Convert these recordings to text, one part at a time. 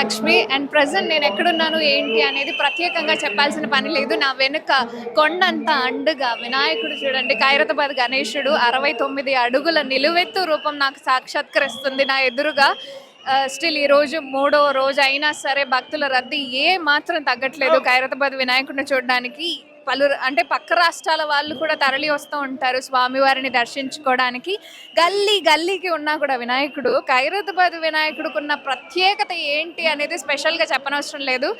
Lakshmi. And present నేను ఎక్కడున్నాను ఏంటి అనేది ప్రత్యేకంగా చెప్పాల్సిన పని లేదు. నా వెనుక కొండంత అండుగా వినాయకుడు చూడండి ఖైరతాబాద్ గణేశుడు అరవై తొమ్మిది అడుగుల నిలువెత్తు రూపం నాకు సాక్షాత్కరిస్తుంది. నా ఎదురుగా స్టిల్ ఈ రోజు మూడో రోజు అయినా సరే భక్తుల రద్దీ ఏ మాత్రం తగ్గట్లేదు. ఖైరతాబాద్ వినాయకుడిని చూడడానికి పలు అంటే పక్క రాష్ట్రాల వాళ్ళు కూడా తరలి వస్తూ ఉంటారు స్వామివారిని దర్శించుకోవడానికి. గల్లీ గల్లీకి ఉన్నా కూడా వినాయకుడు ఖైరతాబాద్ వినాయకుడికి ఉన్న ప్రత్యేకత ఏంటి అనేది స్పెషల్గా చెప్పనవసరం లేదు.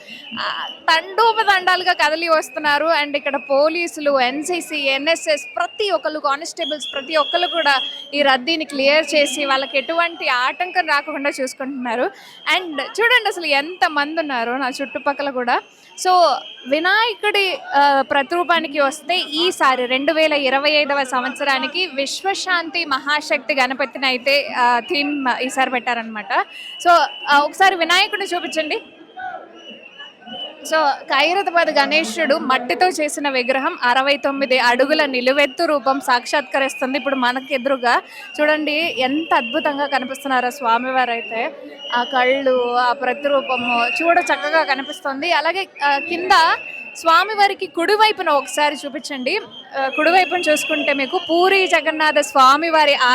తండోపదండాలుగా కదలి కదిలి వస్తున్నారు. అండ్ ఇక్కడ పోలీసులు ఎన్సీసీ ఎన్ఎస్ఎస్ ప్రతి ఒక్కరు కానిస్టేబుల్స్ ప్రతి ఒక్కరు కూడా ఈ రద్దీని క్లియర్ చేసి వాళ్ళకి ఎటువంటి ఆటంకం రాకుండా చూసుకుంటున్నారు. అండ్ చూడండి అసలు ఎంత మంది ఉన్నారు నా చుట్టుపక్కల కూడా. సో వినాయకుడి ప్రతిరూపానికి వస్తే ఈసారి రెండు వేల ఇరవై ఐదవ సంవత్సరానికి విశ్వశాంతి మహాశక్తి గణపతిని అయితే థీమ్ ఈసారి పెట్టారనమాట సో ఒకసారి వినాయకుడిని చూపించండి. సో ఖైరతాబాద్ గణేశుడు మట్టితో చేసిన విగ్రహం అరవై తొమ్మిది అడుగుల నిలువెత్తు రూపం సాక్షాత్కరిస్తుంది. ఇప్పుడు మనకి ఎదురుగా చూడండి ఎంత అద్భుతంగా కనిపిస్తున్నారో స్వామివారు అయితే ఆ కళ్ళు ఆ ప్రతిరూపము చూడ చక్కగా కనిపిస్తుంది. అలాగే కింద స్వామివారికి కుడివైపున ఒకసారి చూపించండి. కుడివైపున చూసుకుంటే మీకు పూరి జగన్నాథ స్వామివారి ఆ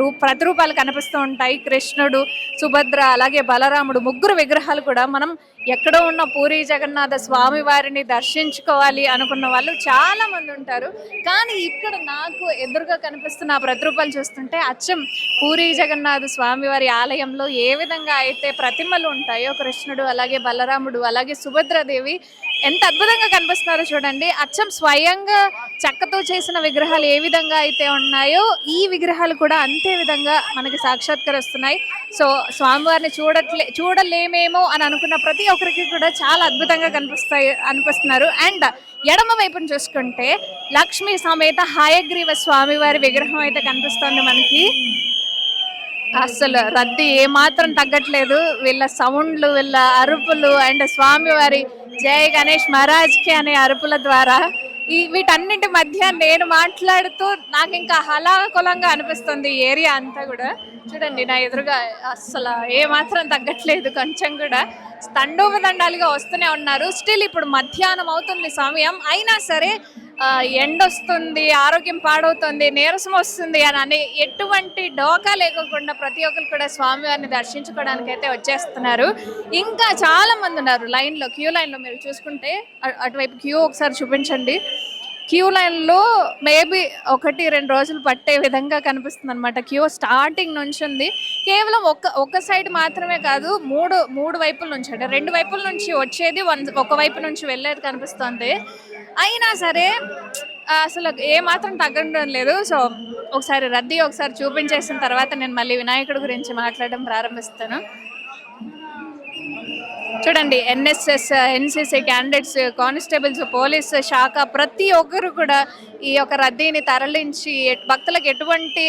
రూ ప్రతిరూపాలు కనిపిస్తూ ఉంటాయి. కృష్ణుడు సుభద్ర అలాగే బలరాముడు ముగ్గురు విగ్రహాలు కూడా మనం ఎక్కడో ఉన్న పూరి జగన్నాథ స్వామి వారిని దర్శించుకోవాలి అనుకున్న వాళ్ళు చాలా మంది ఉంటారు. కానీ ఇక్కడ నాకు ఎదురుగా కనిపిస్తున్న ఆ ప్రతిరూపాలు చూస్తుంటే అచ్చం పూరి జగన్నాథ స్వామివారి ఆలయంలో ఏ విధంగా అయితే ప్రతిమలు ఉంటాయో కృష్ణుడు అలాగే బలరాముడు అలాగే సుభద్రదేవి ఎంత అద్భుతంగా కనిపిస్తున్నారో చూడండి. అచ్చం స్వయంగా చెక్కతో చేసిన విగ్రహాలు ఏ విధంగా అయితే ఉన్నాయో ఈ విగ్రహాలు కూడా అంతే విధంగా మనకి సాక్షాత్కరిస్తున్నాయి. సో స్వామివారిని చూడట్లే చూడలేమేమో అని అనుకున్న ప్రతి ఒక్కరికి కూడా చాలా అద్భుతంగా కనిపిస్తాయి అనిపిస్తున్నారు. అండ్ ఎడమ వైపును చూసుకుంటే లక్ష్మీ సమేత హాయగ్రీవ స్వామివారి విగ్రహం అయితే కనిపిస్తుంది మనకి. అసలు రద్దీ ఏమాత్రం తగ్గట్లేదు. వీళ్ళ సౌండ్లు వీళ్ళ అరుపులు అండ్ స్వామివారి జయ గణేష్ మహారాజ్కి అనే అరుపుల ద్వారా ఈ వీటన్నింటి మధ్య నేను మాట్లాడుతూ నాకు ఇంకా హలాకులంగా అనిపిస్తుంది ఈ ఏరియా అంతా కూడా. చూడండి నా ఎదురుగా అస్సలు ఏ మాత్రం తగ్గట్లేదు కొంచెం కూడా. తండోపదండాలుగా వస్తూనే ఉన్నారు. స్టిల్ ఇప్పుడు మధ్యాహ్నం అవుతుంది సమయం అయినా సరే ఎండొస్తుంది ఎండ వస్తుంది ఆరోగ్యం పాడవుతుంది నీరసం వస్తుంది అని అనే ఎటువంటి డోకా లేకోకుండా ప్రతి ఒక్కరు కూడా స్వామివారిని దర్శించుకోవడానికి అయితే వచ్చేస్తున్నారు. ఇంకా చాలా మంది ఉన్నారు లైన్లో క్యూ లైన్లో మీరు చూసుకుంటే అటువైపు క్యూ ఒకసారి చూపించండి. క్యూ లైన్లో మేబీ ఒకటి రెండు రోజులు పట్టే విధంగా కనిపిస్తుంది అనమాట క్యూ స్టార్టింగ్ నుంచి ఉంది. కేవలం ఒక ఒక సైడ్ మాత్రమే కాదు మూడు మూడు వైపుల నుంచి అంటే రెండు వైపుల నుంచి వచ్చేది వన్ ఒక వైపు నుంచి వెళ్ళేది కనిపిస్తుంది. అయినా సరే అసలు ఏ మాత్రం తగ్గడం లేదు. సో ఒకసారి రద్దీ ఒకసారి చూపించేసిన తర్వాత నేను మళ్ళీ వినాయకుడి గురించి మాట్లాడడం ప్రారంభిస్తాను. చూడండి NSS NCC candidates constables police శాఖ ప్రతి ఒక్కరు కూడా ఈ యొక్క రద్దీని తరలించి భక్తులకు ఎటువంటి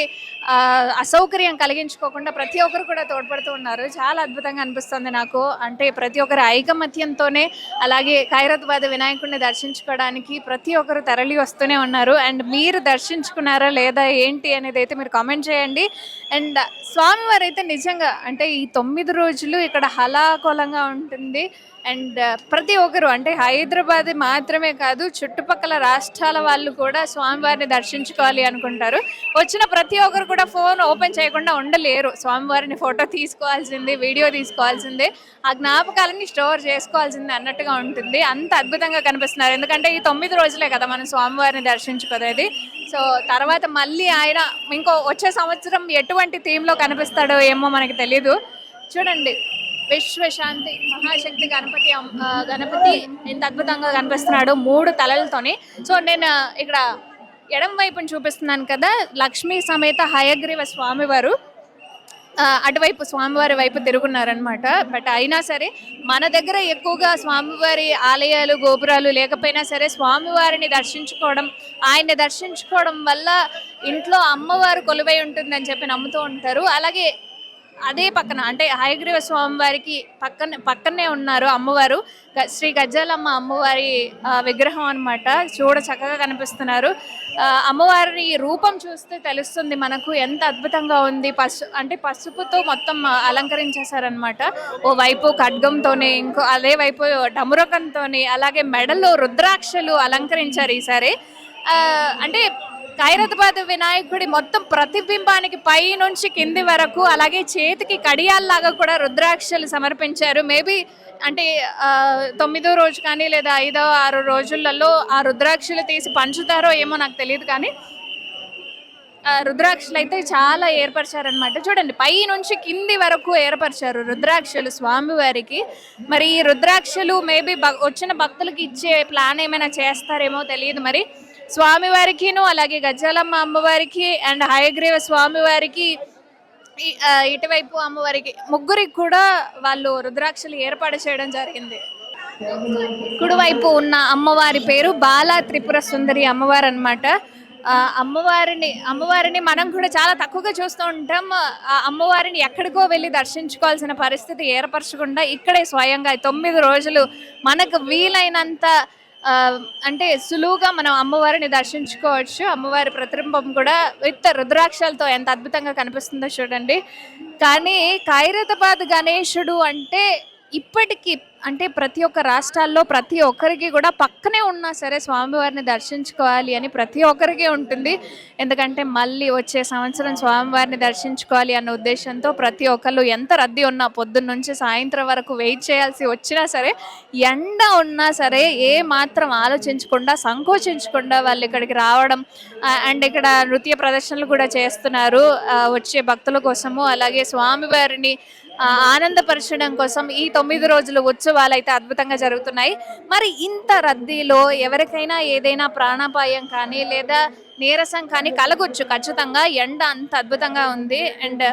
అసౌకర్యం కలిగించుకోకుండా ప్రతి ఒక్కరు కూడా తోడ్పడుతూ ఉన్నారు. చాలా అద్భుతంగా అనిపిస్తుంది నాకు. అంటే ప్రతి ఒక్కరి ఐకమత్యంతోనే అలాగే ఖైరత్బాద్ వినాయకుడిని దర్శించుకోవడానికి ప్రతి ఒక్కరు తరలి వస్తూనే ఉన్నారు. అండ్ మీరు దర్శించుకున్నారా లేదా ఏంటి అనేది అయితే మీరు కామెంట్ చేయండి. అండ్ స్వామివారు అయితే నిజంగా అంటే ఈ తొమ్మిది రోజులు ఇక్కడ హలాకోలంగా ఉంటుంది. అండ్ ప్రతి ఒక్కరు అంటే హైదరాబాద్ మాత్రమే కాదు చుట్టుపక్కల రాష్ట్రాల వాళ్ళు కూడా స్వామివారిని దర్శించుకోవాలి అనుకుంటారు. వచ్చిన ప్రతి ఒక్కరు కూడా ఫోన్ ఓపెన్ చేయకుండా ఉండలేరు. స్వామివారిని ఫోటో తీసుకోవాల్సింది వీడియో తీసుకోవాల్సిందే ఆ జ్ఞాపకాలని స్టోర్ చేసుకోవాల్సిందే అన్నట్టుగా ఉంటుంది. అంత అద్భుతంగా కనిపిస్తున్నారు. ఎందుకంటే ఈ తొమ్మిది రోజులే కదా మనం స్వామివారిని దర్శించుకునేది. సో తర్వాత మళ్ళీ ఆయన ఇంకో వచ్చే సంవత్సరం ఎటువంటి థీమ్లో కనిపిస్తాడో ఏమో మనకి తెలీదు. చూడండి. విశ్వశాంతి మహాశక్తి గణపతి అమ్- గణపతి ఎంత అద్భుతంగా కనిపిస్తున్నాడు. మూడు తలలతోని. సో నేను ఇక్కడ ఎడం వైపుని చూపిస్తున్నాను కదా లక్ష్మీ సమేత హయగ్రీవ స్వామివారు. అటువైపు స్వామివారి వైపు తిరుగున్నారనమాట బట్ అయినా సరే మన దగ్గర ఎక్కువగా స్వామివారి ఆలయాలు గోపురాలు లేకపోయినా సరే స్వామివారిని దర్శించుకోవడం ఆయన్ని దర్శించుకోవడం వల్ల ఇంట్లో అమ్మవారు కొలువై ఉంటుందని చెప్పి నమ్ముతూ ఉంటారు. అలాగే అదే పక్కన అంటే హయగ్రీవ స్వామివారికి పక్కన పక్కనే ఉన్నారు అమ్మవారు. శ్రీ గజ్జాలమ్మ అమ్మవారి విగ్రహం అనమాట చూడ చక్కగా కనిపిస్తున్నారు. అమ్మవారి రూపం చూస్తే తెలుస్తుంది మనకు ఎంత అద్భుతంగా ఉంది. పసు అంటే పసుపుతో మొత్తం అలంకరించేశారనమాట ఓ వైపు ఖడ్గంతోనే ఇంకో అదే వైపు డమురకంతోని అలాగే మెడలో రుద్రాక్షలు అలంకరించారు ఈసారి. అంటే ఖైరతాబాద్ వినాయకుడి మొత్తం ప్రతిబింబానికి పై నుంచి కింది వరకు అలాగే చేతికి కడియాల్లాగా కూడా రుద్రాక్షలు సమర్పించారు. మేబీ అంటే తొమ్మిదో రోజు కానీ లేదా ఐదో ఆరు రోజులలో ఆ రుద్రాక్షలు తీసి పంచుతారో ఏమో నాకు తెలియదు కానీ రుద్రాక్షలు అయితే చాలా ఏర్పరిచారనమాట చూడండి పై నుంచి కింది వరకు ఏర్పరిచారు రుద్రాక్షలు స్వామివారికి. మరి ఈ రుద్రాక్షలు మేబీ వచ్చిన భక్తులకి ఇచ్చే ప్లాన్ ఏమైనా చేస్తారేమో తెలియదు మరి. స్వామివారికిను అలాగే గజ్జాలమ్మ అమ్మవారికి అండ్ హయగ్రీవ స్వామివారికి ఇటువైపు అమ్మవారికి ముగ్గురికి కూడా వాళ్ళు రుద్రాక్షలు ఏర్పాటు చేయడం జరిగింది. కుడివైపు ఉన్న అమ్మవారి పేరు బాలా త్రిపుర సుందరి అమ్మవారు అనమాట అమ్మవారిని అమ్మవారిని మనం కూడా చాలా తక్కువగా చూస్తూ ఉంటాం. ఆ అమ్మవారిని ఎక్కడికో వెళ్ళి దర్శించుకోవాల్సిన పరిస్థితి ఏర్పరచకుండా ఇక్కడే స్వయంగా తొమ్మిది రోజులు మనకు వీలైనంత అంటే సులువుగా మనం అమ్మవారిని దర్శించుకోవచ్చు. అమ్మవారి ప్రతిబింబం కూడా విత్ రుద్రాక్షలతో ఎంత అద్భుతంగా కనిపిస్తుందో చూడండి. కానీ ఖైరతాబాద్ గణేశుడు అంటే ఇప్పటికీ అంటే ప్రతి ఒక్క రాష్ట్రాల్లో ప్రతి ఒక్కరికి కూడా పక్కనే ఉన్నా సరే స్వామివారిని దర్శించుకోవాలి అని ప్రతి ఒక్కరికి ఉంటుంది. ఎందుకంటే మళ్ళీ వచ్చే సంవత్సరం స్వామివారిని దర్శించుకోవాలి అన్న ఉద్దేశంతో ప్రతి ఒక్కళ్ళు ఎంత రద్దీ ఉన్నా పొద్దున్న నుంచి సాయంత్రం వరకు వెయిట్ చేయాల్సి వచ్చినా సరే ఎండ ఉన్నా సరే ఏ మాత్రం ఆలోచించకుండా సంకోచించకుండా వాళ్ళు ఇక్కడికి రావడం అండ్ ఇక్కడ నృత్య ప్రదర్శనలు కూడా చేస్తున్నారు వచ్చే భక్తుల కోసము. అలాగే స్వామివారిని ఆనందపరచడం కోసం ఈ తొమ్మిది రోజుల ఉత్సవాలు అయితే అద్భుతంగా జరుగుతున్నాయి. మరి ఇంత రద్దీలో ఎవరికైనా ఏదైనా ప్రాణాపాయం కానీ లేదా నీరసం కానీ కలగొచ్చు. ఖచ్చితంగా ఎండ అంత అద్భుతంగా ఉంది. అండ్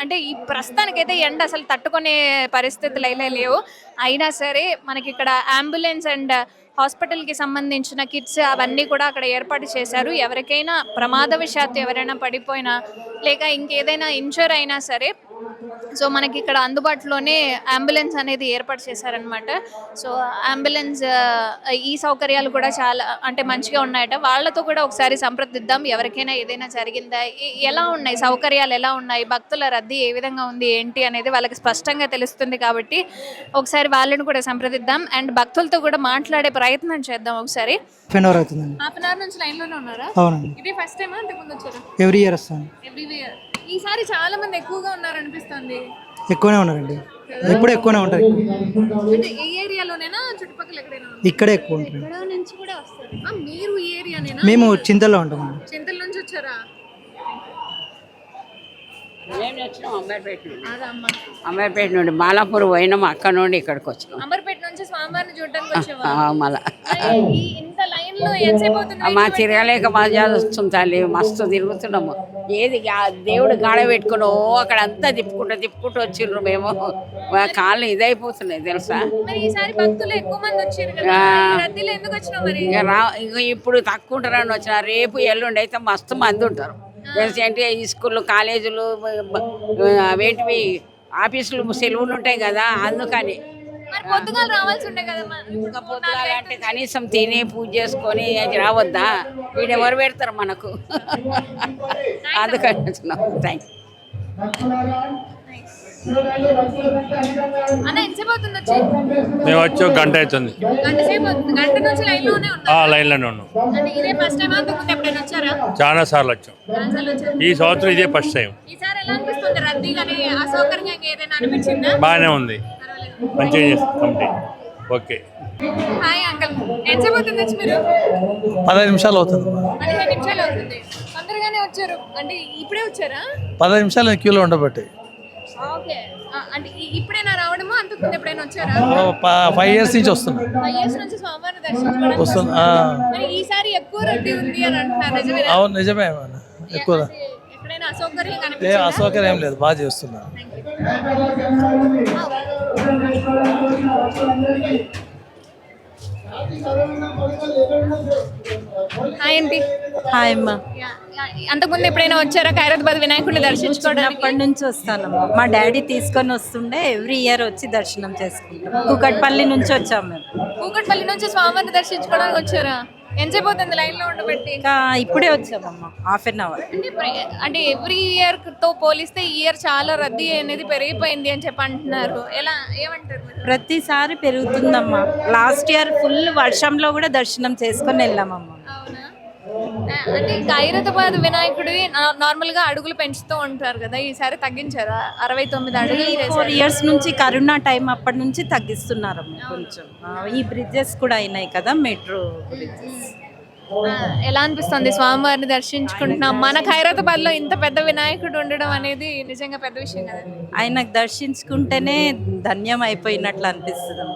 అంటే ఈ ప్రస్తుతానికైతే ఎండ అసలు తట్టుకునే పరిస్థితులు అయితే లేవు. అయినా సరే మనకి ఇక్కడ అంబులెన్స్ అండ్ హాస్పిటల్కి సంబంధించిన కిట్స్ అవన్నీ కూడా అక్కడ ఏర్పాటు చేశారు. ఎవరికైనా ప్రమాదవశాత్తు ఎవరైనా పడిపోయినా లేక ఇంకేదైనా ఇంజూర్ అయినా సరే సో మనకి ఇక్కడ అందుబాటులోనే అంబులెన్స్ అనేది ఏర్పాటు చేశారనమాట సో అంబులెన్స్ ఈ సౌకర్యాలు కూడా చాలా అంటే మంచిగా ఉన్నాయట. వాళ్ళతో కూడా ఒకసారి సంప్రదిద్దాం. ఎవరికైనా ఏదైనా జరిగిందా? ఎలా ఉన్నాయి? సౌకర్యాలు ఎలా ఉన్నాయి? భక్తుల రద్దీ ఏ విధంగా ఉంది? ఏంటి అనేది వాళ్ళకి స్పష్టంగా తెలుస్తుంది కాబట్టి ఒకసారి వాళ్ళని కూడా సంప్రదిద్దాం. అండ్ భక్తులతో కూడా మాట్లాడే ప్రయత్నం చేద్దాం ఒకసారి. హాఫ్ అన్ అవర్ అవుతుందండి. హాఫ్ అన్ అవర్ నుంచి లైన్లోనే ఉన్నారా? అవునండి. ఇది ఫస్ట్ టైమా? అంతకుముందు వచ్చారా? ఎవ్రీ ఇయర్ వస్తాను ఎవ్రీ ఇయర్. ఈసారి చాలా మంది ఎక్కువగా ఉన్నారు అనిపిస్తుంది ఎక్కువనే ఉన్నారండి. ఎప్పుడు ఎక్కువనే ఉంటారు. అంటే ఈ ఏరియాలోనేనా చుట్టుపక్కల ఎక్కడైనా ఇక్కడే ఎక్కువ ఉంటారు. ఇక్కడ నుంచి కూడా వస్తారు. ఆ, మీరు ఈ ఏరియానేనా? మేము చింతల్లో ఉంటామండి చింతల నుంచి వచ్చారా? మేము వచ్చినాం అంబర్పేట నుండి. అదమ్మా. అంబర్పేట నుండి బాలాపూర్ పోయినాం అక్కడ నుండి ఇక్కడికి వచ్చినాం. అంబర్పేట నుంచి స్వామివారిని చూడడానికి వచ్చేవా ఆ, మళ్ళా. మరి ఈ ఇంత మా తిరగలేక వస్తుంది తల్లి మస్తు తిరుగుతున్నాము. ఏది దేవుడు గాడ పెట్టుకుని అక్కడ అంతా తిప్పుకుంటూ తిప్పుకుంటూ వచ్చిండ్రు మేము. మా కాళ్ళు ఇదైపోతున్నాయి తెలుసా? రా ఇప్పుడు తక్కువ ఉంటారని వచ్చిన రేపు ఎల్లుండి అయితే మస్తు మంది ఉంటారు. తెలుసు అంటే ఈ స్కూళ్ళు కాలేజీలు అవేంటివి? ఆఫీసులు సెలవులు ఉంటాయి కదా అందుకని. మరి పొద్దుగాలు రావాల్సి ఉండే కదా మరి. ఇంకా పొద్దుగాల అంటే కనీసం తిని పూజ చేసుకొని అది రావద్దా? వీడెవరు పెడతారు మనకు? అందుకని థ్యాంక్ అన్న ఎంతసేపు అవుతుంది వచ్చి? మేము వచ్చి ఒక గంట అవుతుంది. గంట సేపు అవుతుంది గంట నుంచి లైన్లోనే ఉన్నా ఆ లైన్లోనే ఉన్నాం. అంటే ఇదే ఫస్ట్ టైం అంతకుముందు ఎప్పుడైనా వచ్చారా? చాలా సార్లు వచ్చాం. వచ్చారు? ఈ సంవత్సరం ఇదే ఫస్ట్ టైం. ఈసారి ఎలా అనిపిస్తుంది? అసౌకర్యంగా ఏదైనా అనిపించిందా? బాగానే ఉంది. మంచిగా చేస్తాం కమిటీ ఓకే హాయ్ అంకల్ ఎంతసేపు అవుతుంది వచ్చి మీరు? పదహైదు నిమిషాలు అవుతుంది. పదిహేను నిమిషాలు అవుతుంది. తొందరగానే వచ్చారు. అంటే ఇప్పుడే వచ్చారా? పదహైదు నిమిషాలు క్యూలో ఉండబట్టి. ఓకే అంటే ఇప్పుడైనా రావడమా? అంతకుముందు ఎప్పుడైనా వచ్చారా? ఫైవ్ ఇయర్స్ నుంచి వస్తున్నాం. ఫైవ్ ఇయర్స్ నుంచి స్వామివారిని దర్శించుకోవడానికి. మరి ఈసారి ఎక్కువ రద్దీ ఉంది అని అంటున్నారు నిజమేనా? అవును నిజమే. ఎక్కువ ఏ అసౌకర్యం ఏం లేదు. బాగా చేస్తున్నారు హాయ్ ఆంటీ హాయ్ అమ్మ. అంతకుముందు ఎప్పుడైనా వచ్చారా ఖైరతాబాద్ వినాయకుడిని దర్శించుకోవడానికి? చిన్నప్పటి నుంచి వస్తానమ్మా మా డాడీ తీసుకొని వస్తుండే ఎవ్రీ ఇయర్ వచ్చి దర్శనం చేసుకుంటాం. కుకట్పల్లి నుంచి వచ్చాం మేము. కూకట్పల్లి నుంచి స్వామివారిని దర్శించుకోవడానికి వచ్చారా? అవుతుంది లైన్లో ఉండబెట్టి? ఇంకా ఇప్పుడే వచ్చామమ్మా హాఫ్ అన్ అవర్. అంటే ప్ర- అంటే ఎవ్రీ ఇయర్తో పోలిస్తే ఈ ఇయర్ చాలా రద్దీ అనేది పెరిగిపోయింది అని చెప్పి అంటున్నారు. ఎలా ఏమంటారు మీరు? ప్రతిసారి పెరుగుతుందమ్మా. లాస్ట్ ఇయర్ ఫుల్ వర్షంలో కూడా దర్శనం చేసుకొని వెళ్ళామమ్మా. అంటే ఖైరతాబాద్ వినాయకుడి నార్మల్గా అడుగులు పెంచుతూ ఉంటారు కదా ఈసారి తగ్గించారా? అరవై తొమ్మిది అడుగులు ఫోర్ ఇయర్స్ నుంచి కరోనా టైం అప్పటి నుంచి తగ్గిస్తున్నారమ్మా కొంచెం. ఈ బ్రిడ్జెస్ కూడా అయినాయి కదా మెట్రో బ్రిడ్జెస్. ఎలా అనిపిస్తుంది స్వామివారిని దర్శించుకుంటున్నాం? మన ఖైరతాబాద్లో ఇంత పెద్ద వినాయకుడు ఉండడం అనేది నిజంగా పెద్ద విషయం కదా. ఆయనకు దర్శించుకుంటేనే ధన్యం అయిపోయినట్లు అనిపిస్తుంది.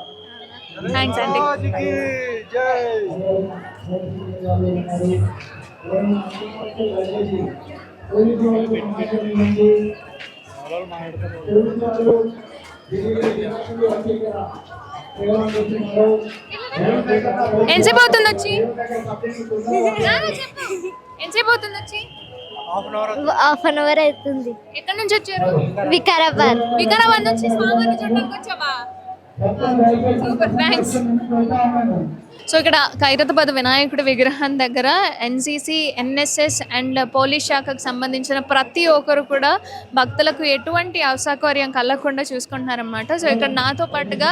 థ్యాంక్స్ అండి. ఎంతసేపు అవుతుంది వచ్చి. ఎంతసేపు అవుతుంది వచ్చి? హాఫ్ అన్ అవర్ అవుతుంది. ఎక్కడి నుంచి వచ్చారు? వికారాబాద్. వికారాబాద్ నుంచి స్వామివారిని చూడడానికి వచ్చావా? సూపర్ థ్యాంక్స్ సో ఇక్కడ ఖైరతాబాద్ వినాయకుడి విగ్రహం దగ్గర ఎన్సీసీ ఎన్ఎస్ఎస్ అండ్ పోలీస్ శాఖకు సంబంధించిన ప్రతి ఒక్కరు కూడా భక్తులకు ఎటువంటి అసౌకర్యం కలగకుండా చూసుకుంటున్నారన్నమాట. సో ఇక్కడ నాతో పాటుగా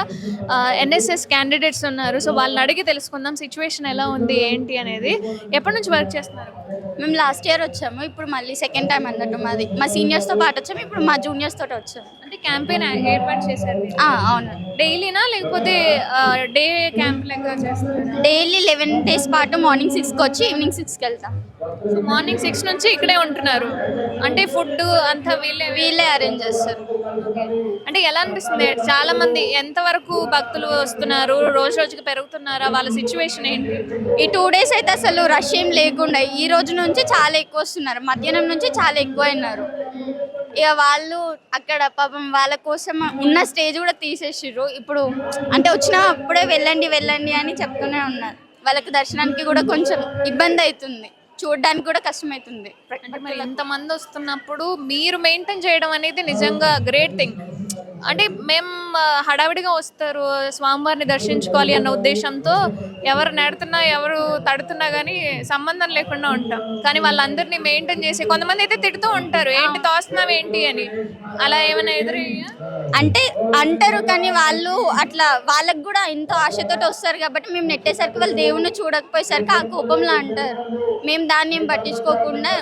ఎన్ఎస్ఎస్ క్యాండిడేట్స్ ఉన్నారు. సో వాళ్ళని అడిగి తెలుసుకుందాం సిచ్యువేషన్ ఎలా ఉంది ఏంటి అనేది. ఎప్పటి నుంచి వర్క్ చేస్తున్నారు? మేము లాస్ట్ ఇయర్ వచ్చాము. ఇప్పుడు మళ్ళీ సెకండ్ టైం అన్నట్టు మాది. మా సీనియర్స్తో పాటు వచ్చాము. ఇప్పుడు మా జూనియర్స్ తోటి వచ్చాము. క్యాంపెయిన్ ఏర్పాటు చేశారు అవును. డైలీనా లేకపోతే డే క్యాంప్ లెక్క చేస్తారా డైలీ లెవెన్ డేస్ పాటు మార్నింగ్ సిక్స్కి వచ్చి ఈవినింగ్ సిక్స్కి వెళ్తాం. సో మార్నింగ్ సిక్స్ నుంచి ఇక్కడే ఉంటున్నారు. అంటే ఫుడ్ అంతా వీళ్ళే వీళ్ళే అరేంజ్ చేస్తారు. అంటే ఎలా అనిపిస్తుంది? చాలా మంది ఎంత వరకు భక్తులు వస్తున్నారు? రోజు రోజుకి పెరుగుతున్నారా? వాళ్ళ సిచ్యువేషన్ ఏంటి? ఈ టూ డేస్ అయితే అసలు రష్ ఏం లేకుండా ఈ రోజు నుంచి చాలా ఎక్కువ వస్తున్నారు. మధ్యాహ్నం నుంచి చాలా ఎక్కువ అయినారు ఇక వాళ్ళు అక్కడ పాపం వాళ్ళ కోసం ఉన్న స్టేజ్ కూడా తీసేసిర్రు. ఇప్పుడు అంటే వచ్చిన అప్పుడే వెళ్ళండి వెళ్ళండి అని చెప్తూనే ఉన్నారు. వాళ్ళకి దర్శనానికి కూడా కొంచెం ఇబ్బంది అవుతుంది. చూడడానికి కూడా కష్టమవుతుంది. అంటే మరి ఎంతమంది వస్తున్నప్పుడు మీరు మెయింటైన్ చేయడం అనేది నిజంగా గ్రేట్ థింగ్ అంటే మేము హడావిడిగా వస్తారు స్వామివారిని దర్శించుకోవాలి అన్న ఉద్దేశంతో ఎవరు నెడుతున్నా ఎవరు తడుతున్నా కానీ సంబంధం లేకుండా ఉంటాం. కానీ వాళ్ళందరినీ మెయింటైన్ చేసి కొంతమంది అయితే తిడుతూ ఉంటారు ఏంటి తోస్తున్నావు ఏంటి? అని. అలా ఏమైనా ఎదురయ్యా? అంటే అంటారు కానీ వాళ్ళు అట్లా వాళ్ళకి కూడా ఎంతో ఆశతో వస్తారు కాబట్టి మేము నెట్టేసరికి వాళ్ళు దేవుణ్ణి చూడకపోయేసరికి ఆ కోపంలో అంటారు. మేము దాన్ని ఏం పట్టించుకోకుండా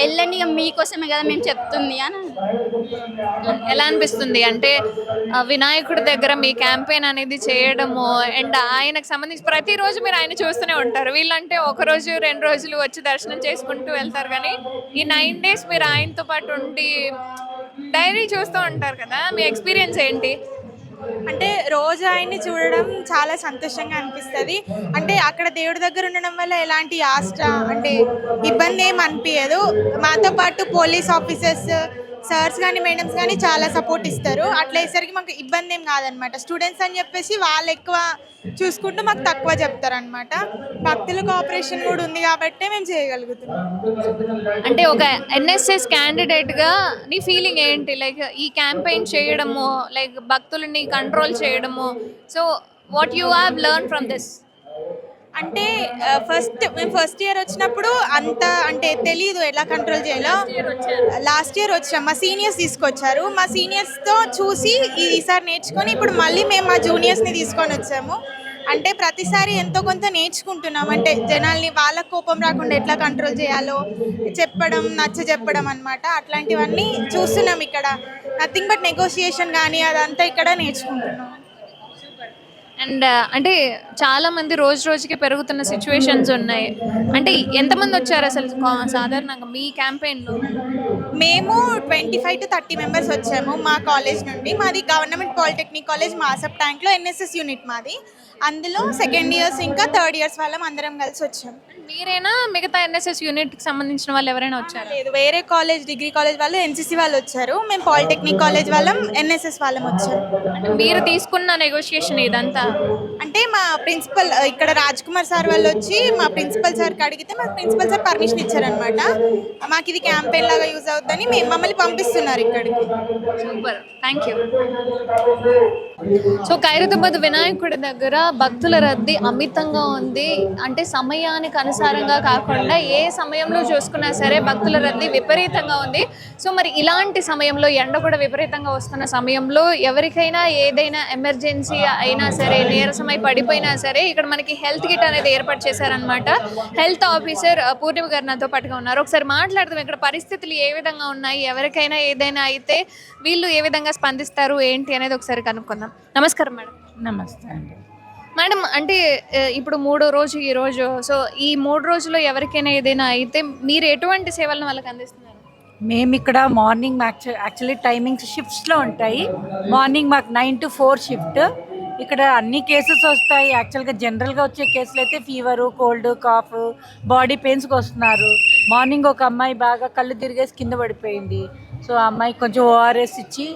వెళ్ళండి ఇక మీకోసమే కదా మేము చెప్తుంది అని ఎలా అనిపిస్తుంది అంటే వినాయకుడి దగ్గర మీ క్యాంపెయిన్ అనేది చేయడము అండ్ ఆయనకు సంబంధించి ప్రతిరోజు మీరు ఆయన చూస్తూనే ఉంటారు. వీళ్ళంటే ఒక రోజు రెండు రోజులు వచ్చి దర్శనం చేసుకుంటూ వెళ్తారు కానీ ఈ నైన్ డేస్ మీరు ఆయనతో పాటు ఉండి డైరీ చూస్తూ ఉంటారు కదా మీ ఎక్స్పీరియన్స్ ఏంటి? అంటే రోజు ఆయన్ని చూడడం చాలా సంతోషంగా అనిపిస్తుంది. అంటే అక్కడ దేవుడి దగ్గర ఉండడం వల్ల ఎలాంటి ఆస్ట అంటే ఇబ్బంది ఏం అనిపించదు మాతో పాటు పోలీస్ ఆఫీసర్స్ సార్స్ కానీ మేడమ్స్ కానీ చాలా సపోర్ట్ ఇస్తారు. అట్లా అయ్యేసరికి మాకు ఇబ్బంది ఏం కాదనమాట. స్టూడెంట్స్ అని చెప్పేసి వాళ్ళు ఎక్కువ చూసుకుంటూ మాకు తక్కువ చెప్తారనమాట. భక్తుల కోఆపరేషన్ కూడా ఉంది కాబట్టే మేము చేయగలుగుతున్నాం. అంటే ఒక ఎన్ఎస్ఎస్ క్యాండిడేట్గా నీ ఫీలింగ్ ఏంటి? లైక్ ఈ క్యాంపెయిన్ చేయడము లైక్ భక్తులని కంట్రోల్ చేయడము. So what you have learn from this అంటే ఫస్ట్ మేము ఫస్ట్ ఇయర్ వచ్చినప్పుడు అంత అంటే తెలియదు ఎలా కంట్రోల్ చేయాలో. లాస్ట్ ఇయర్ వచ్చాం. మా సీనియర్స్ తీసుకొచ్చారు. మా సీనియర్స్తో చూసి ఈసారి నేర్చుకొని ఇప్పుడు మళ్ళీ మేము మా జూనియర్స్ని తీసుకొని వచ్చాము. అంటే ప్రతిసారి ఎంతో కొంత నేర్చుకుంటున్నాం. అంటే జనాల్ని వాళ్ళ కోపం రాకుండా ఎట్లా కంట్రోల్ చేయాలో చెప్పడం నచ్చ చెప్పడం అనమాట అట్లాంటివన్నీ చూస్తున్నాం ఇక్కడ. నథింగ్ బట్ నెగోషియేషన్ కానీ అదంతా ఇక్కడ నేర్చుకుంటున్నాం. అండ్ అంటే చాలా మంది రోజు రోజుకి పెరుగుతున్న సిచ్యువేషన్స్ ఉన్నాయి. అంటే ఎంతమంది వచ్చారు అసలు సాధారణంగా మీ క్యాంపెయిన్లో? మేము twenty five to thirty members వచ్చాము మా కాలేజ్ నుండి. మాది గవర్నమెంట్ పాలిటెక్నిక్ కాలేజ్ మాసప్ ట్యాంక్లో ఎన్ఎస్ఎస్ యూనిట్ మాది. అందులో సెకండ్ ఇయర్స్ ఇంకా థర్డ్ ఇయర్స్ వాళ్ళం అందరం కలిసి వచ్చాము మీరేనా? మిగతా ఎన్ఎస్ఎస్ యూనిట్కి సంబంధించిన వాళ్ళు ఎవరైనా వచ్చారా? లేదు వేరే కాలేజ్ డిగ్రీ కాలేజ్ వాళ్ళు ఎన్సీసీ వాళ్ళు వచ్చారు. మేము పాలిటెక్నిక్ కాలేజ్ వాళ్ళం ఎన్ఎస్ఎస్ వాళ్ళం వచ్చాము అంటే మీరు తీసుకున్న నెగోషియేషన్ ఇదంతా? అంటే మా ప్రిన్సిపల్ ఇక్కడ రాజ్ కుమార్ సార్ వాళ్ళు వచ్చి మా ప్రిన్సిపల్ సార్కి అడిగితే మా ప్రిన్సిపల్ సార్ పర్మిషన్ ఇచ్చారనమాట మాకు ఇది క్యాంపెయిన్ లాగా యూజ్ అవుతుందని మేము మమ్మల్ని పంపిస్తున్నారు ఇక్కడికి. Super. Thank you so Khairatabad వినాయకుడి దగ్గర భక్తుల రద్దీ అమితంగా ఉంది. అంటే సమయానికి అనుసారంగా కాకుండా ఏ సమయంలో చూసుకున్నా సరే భక్తుల రద్దీ విపరీతంగా ఉంది. సో మరి ఇలాంటి సమయంలో ఎండ కూడా విపరీతంగా వస్తున్న సమయంలో ఎవరికైనా ఏదైనా ఎమర్జెన్సీ అయినా సరే నీరసమై పడిపోయినా సరే ఇక్కడ మనకి హెల్త్ కిట్ అనేది ఏర్పాటు చేశారనమాట హెల్త్ ఆఫీసర్ పూర్ణిమ గారు నాతో పాటుగా ఉన్నారు. ఒకసారి మాట్లాడదాం ఇక్కడ పరిస్థితులు ఏ విధంగా ఉన్నాయి? ఎవరికైనా ఏదైనా అయితే వీళ్ళు ఏ విధంగా స్పందిస్తారు? ఏంటి అనేది ఒకసారి కనుక్కుందాం. నమస్కారం మేడం. నమస్తే అండి. మేడం అంటే ఇప్పుడు మూడో రోజు ఈ రోజు సో ఈ మూడు రోజుల్లో ఎవరికైనా ఏదైనా అయితే మీరు ఎటువంటి సేవలను వాళ్ళకి అందిస్తున్నారు? మేము ఇక్కడ మార్నింగ్ యాక్చువల్లీ టైమింగ్స్ షిఫ్ట్స్లో ఉంటాయి. మార్నింగ్ మాకు నైన్ టు ఫోర్ షిఫ్ట్. ఇక్కడ అన్ని కేసెస్ వస్తాయి. యాక్చువల్గా జనరల్గా వచ్చే కేసులు అయితే ఫీవరు కోల్డ్ కాఫ్ బాడీ పెయిన్స్కి వస్తున్నారు. మార్నింగ్ ఒక అమ్మాయి బాగా కళ్ళు తిరిగేసి కింద పడిపోయింది. సో ఆ అమ్మాయికి కొంచెం ఓఆర్ఎస్ ఇచ్చి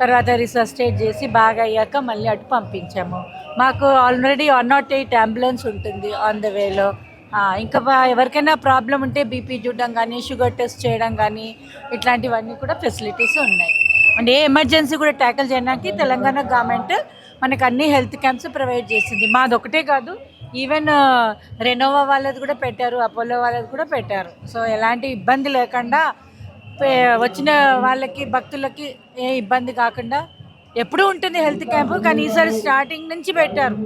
తర్వాత రిసస్టేట్ చేసి బాగా అయ్యాక మళ్ళీ అటు పంపించాము. మాకు already one not eight ambulance ఉంటుంది ఆన్ ద వేలో. ఇంకా ఎవరికైనా ప్రాబ్లం ఉంటే బీపీ చూడడం కానీ షుగర్ టెస్ట్ చేయడం కానీ ఇట్లాంటివన్నీ కూడా ఫెసిలిటీస్ ఉన్నాయి. అండ్ ఏ ఎమర్జెన్సీ కూడా ట్యాకిల్ చేయడానికి తెలంగాణ గవర్నమెంట్ మనకు అన్ని హెల్త్ క్యాంప్స్ ప్రొవైడ్ చేసింది. మాది ఒకటే కాదు ఈవెన్ రెనోవా వాళ్ళది కూడా పెట్టారు అపోలో వాళ్ళది కూడా పెట్టారు. సో ఎలాంటి ఇబ్బంది లేకుండా వచ్చిన వాళ్ళకి భక్తులకి ఏ ఇబ్బంది కాకుండా ఎప్పుడూ ఉంటుంది హెల్త్ క్యాంప్ కానీ ఈసారి స్టార్టింగ్ నుంచి పెట్టారు.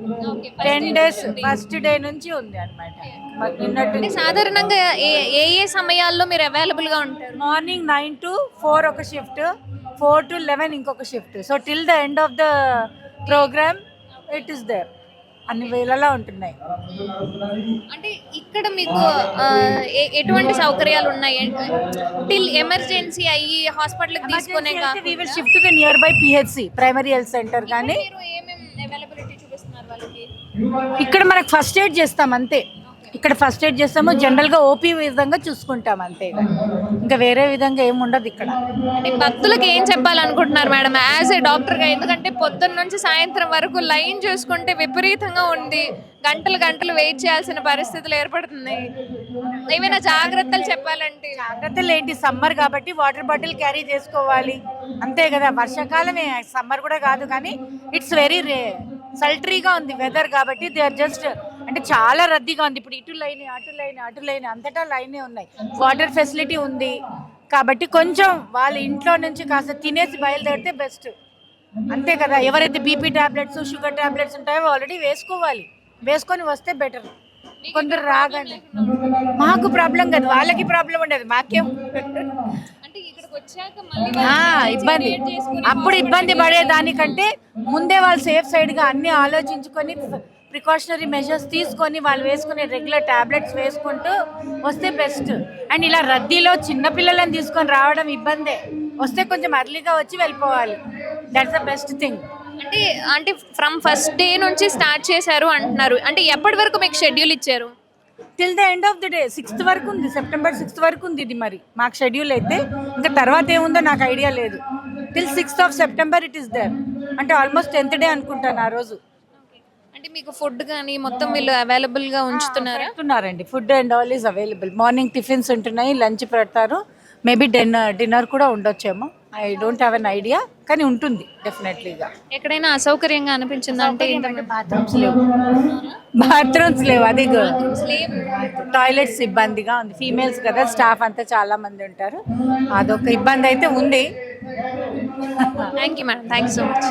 టెన్ డేస్ ఫస్ట్ డే నుంచి ఉంది అనమాట సాధారణంగా ఏ ఏ సమయాల్లో మీరు అవైలబుల్గా ఉంటారు? మార్నింగ్ నైన్ టు ఫోర్ ఒక షిఫ్ట్ ఫోర్ టు లెవెన్ ఇంకొక shift. So till the end of the program it is there. అన్ని వేళలా ఉంటున్నాయి. అంటే ఇక్కడ మీకు ఎటువంటి సౌకర్యాలు ఉన్నాయి? టిల్ ఎమర్జెన్సీ అయ్యి హాస్పిటల్కి తీసుకునే we will shift the nearby PHC primary health centre కానీ ఇక్కడ మనకు ఫస్ట్ ఎయిడ్ చేస్తాం అంతే. ఇక్కడ ఫస్ట్ ఎయిడ్ చేస్తాము జనరల్గా ఓపీ విధంగా చూసుకుంటాం అంతే ఇంకా. వేరే విధంగా ఏమి ఉండదు ఇక్కడ. అంటే భక్తులకు ఏం చెప్పాలనుకుంటున్నారు మేడం? యాజ్ ఏ డాక్టర్గా ఎందుకంటే పొద్దున్న నుంచి సాయంత్రం వరకు లైన్ చూసుకుంటే విపరీతంగా ఉంది. గంటలు గంటలు వెయిట్ చేయాల్సిన పరిస్థితులు ఏర్పడుతుంది ఏమైనా జాగ్రత్తలు చెప్పాలంటే? జాగ్రత్తలు ఏంటి? సమ్మర్ కాబట్టి వాటర్ బాటిల్ క్యారీ చేసుకోవాలి. అంతే కదా వర్షాకాలమే. సమ్మర్ కూడా కాదు కానీ ఇట్స్ వెరీ రే సల్టరీగా ఉంది వెదర్ కాబట్టి దే ఆర్ జస్ట్ అంటే చాలా రద్దీగా ఉంది. ఇప్పుడు ఇటు లైన్ అటు లైన్ అటు లైన్ అంతటా లైనే ఉన్నాయి. వాటర్ ఫెసిలిటీ ఉంది. కాబట్టి కొంచెం వాళ్ళ ఇంట్లో నుంచి కాస్త తినేసి బయలుదేరితే బెస్ట్. అంతే కదా. ఎవరైతే బీపీ టాబ్లెట్స్ షుగర్ టాబ్లెట్స్ ఉంటాయో ఆల్రెడీ వేసుకోవాలి. వేసుకొని వస్తే బెటర్. కొందరు రాగానే మాకు ప్రాబ్లం కాదు. వాళ్ళకి ప్రాబ్లం ఉండదు. మాకేం? ఇబ్బంది. అప్పుడు ఇబ్బంది పడేదానికంటే ముందే వాళ్ళు సేఫ్ సైడ్గా అన్ని ఆలోచించుకొని ప్రికాషనరీ మెజర్స్ తీసుకొని వాళ్ళు వేసుకునే రెగ్యులర్ టాబ్లెట్స్ వేసుకుంటూ వస్తే బెస్ట్ అండ్ ఇలా రద్దీలో చిన్న పిల్లలను తీసుకొని రావడం ఇబ్బందే. వస్తే కొంచెం అర్లీగా వచ్చి వెళ్ళిపోవాలి. దట్స్ ద బెస్ట్ థింగ్ అంటే అంటే ఫ్రమ్ ఫస్ట్ డే నుంచి స్టార్ట్ చేశారు అంటున్నారు. అంటే ఎప్పటి వరకు మీకు షెడ్యూల్ ఇచ్చారు? Till the end of the day sixth వరకు ఉంది. సెప్టెంబర్ సిక్స్త్ వరకు ఉంది ఇది మరి. మాకు షెడ్యూల్ అయితే. ఇంకా తర్వాత ఏముందో నాకు ఐడియా లేదు. Till sixth of September it is there అంటే ఆల్మోస్ట్ టెన్త్ డే అనుకుంటాను ఆ రోజు. మీకు ఫుడ్ కానీ మొత్తం వీళ్ళు అవైలబుల్గా ఉంచుతున్నారా? పెడుతున్నారండి. Food and all is available. Morning tiffins ఉంటున్నాయి లంచ్ పెడతారు. మేబీ డిన్నర్ డిన్నర్ కూడా ఉండొచ్చేమో. I don't have an idea కానీ ఉంటుంది డెఫినెట్లీగా ఎక్కడైనా అసౌకర్యంగా అనిపించిందా అంటే బాత్రూమ్స్ లేవు. బాత్రూమ్స్ లేవు అదే టాయిలెట్స్ ఇబ్బందిగా ఉంది. ఫీమేల్స్ కదా స్టాఫ్ అంతా చాలా మంది ఉంటారు. అదొక ఇబ్బంది అయితే ఉంది. Thank you madam thank so much